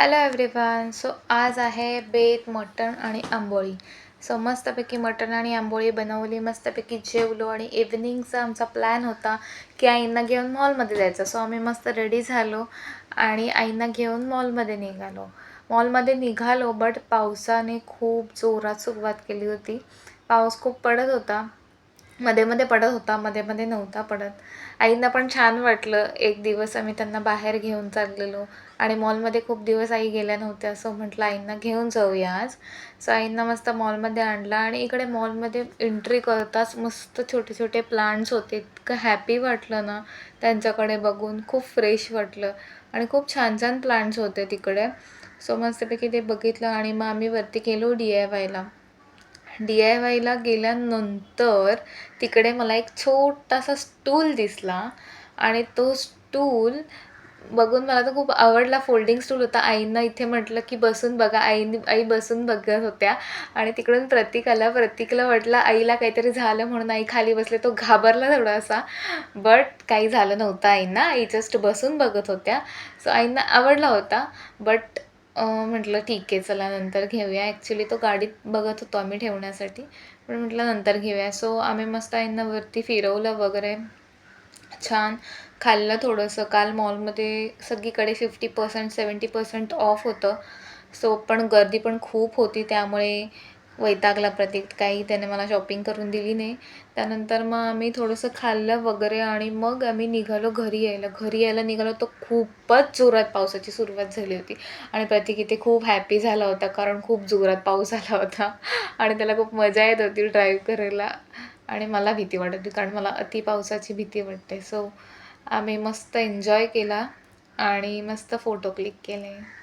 Hello everyone so आज आहे बेत मटण आणि आंबोळी. सो मस्तपैकी मटण आणि आंबोळी बनवली मस्तपैकी जेवलो आणि इव्हनिंगचा आमचा प्लॅन होता की आईंना घेऊन मॉलमध्ये जायचं. सो आम्ही मस्त रेडी झालो आणि आईंना घेऊन मॉलमध्ये निघालो. मॉलमध्ये निघालो बट पावसाने खूप जोरात सुरुवात केली होती. पाऊस खूप पडत होता. मध्ये मध्ये पडत होता मध्ये मध्ये नव्हता पडत. आईंना पण छान वाटलं. एक दिवस आम्ही त्यांना बाहेर घेऊन चाललेलो आणि मॉलमध्ये खूप दिवस आई गेल्या नव्हत्या असं म्हटलं आईंना घेऊन जाऊया आज. सो आईंना मस्त मॉलमध्ये आणला आणि इकडे मॉलमध्ये एंट्री करताच मस्त छोटे छोटे प्लांट्स होते. इतकं हॅपी वाटलं ना त्यांच्याकडे बघून. खूप फ्रेश वाटलं. आणि खूप छान छान प्लांट्स होते तिकडे. सो मस्तपैकी ते बघितलं आणि मग आम्ही वरती गेलो डी आय वायला डी आय वायला गेल्यानंतर तिकडे मला एक छोटासा स्टूल दिसला. आणि तो स्टूल बघून मला तर खूप आवडला. फोल्डिंग स्टूल होता. आईंना इथे म्हटलं की बसून बघा. आईने आई बसून बघत होत्या. आणि तिकडून प्रतीक आला प्रतीकला वाटलं आईला काहीतरी झालं म्हणून आई खाली बसले. तो घाबरला थोडासा. बट काही झालं नव्हतं आईंना. आई जस्ट बसून बघत होत्या. सो आईंना आवडला होता. बट म्हटलं ठीक आहे चला नंतर घेऊया. ॲक्च्युली तो गाडीत बघत होतो आम्ही ठेवण्यासाठी. पण म्हटलं नंतर घेऊया. सो आम्ही मस्त आईंना वरती फिरवलं वगैरे. छान. खाल्लं थोडंसं. काल मॉलमध्ये सगळीकडे fifty percent seventy percent off होतं. सो पण गर्दी पण खूप होती त्यामुळे वैतागला प्रतीक. काही त्याने मला शॉपिंग करून दिली नाही. त्यानंतर मग आम्ही थोडंसं खाल्लं वगैरे आणि मग आम्ही निघालो घरी यायला. घरी यायला निघालो तर खूपच जोरात पावसाची सुरुवात झाली होती. आणि प्रतीक इथे खूप हॅपी झाला होता कारण खूप जोरात पाऊस आला होता. आणि त्याला खूप मजा येत होती ड्राईव्ह करायला. आणि मला भीती वाटत होती कारण मला अति पावसाची भीती वाटते. सो आम्ही मस्त एन्जॉय केला आणि मस्त फोटो क्लिक केले.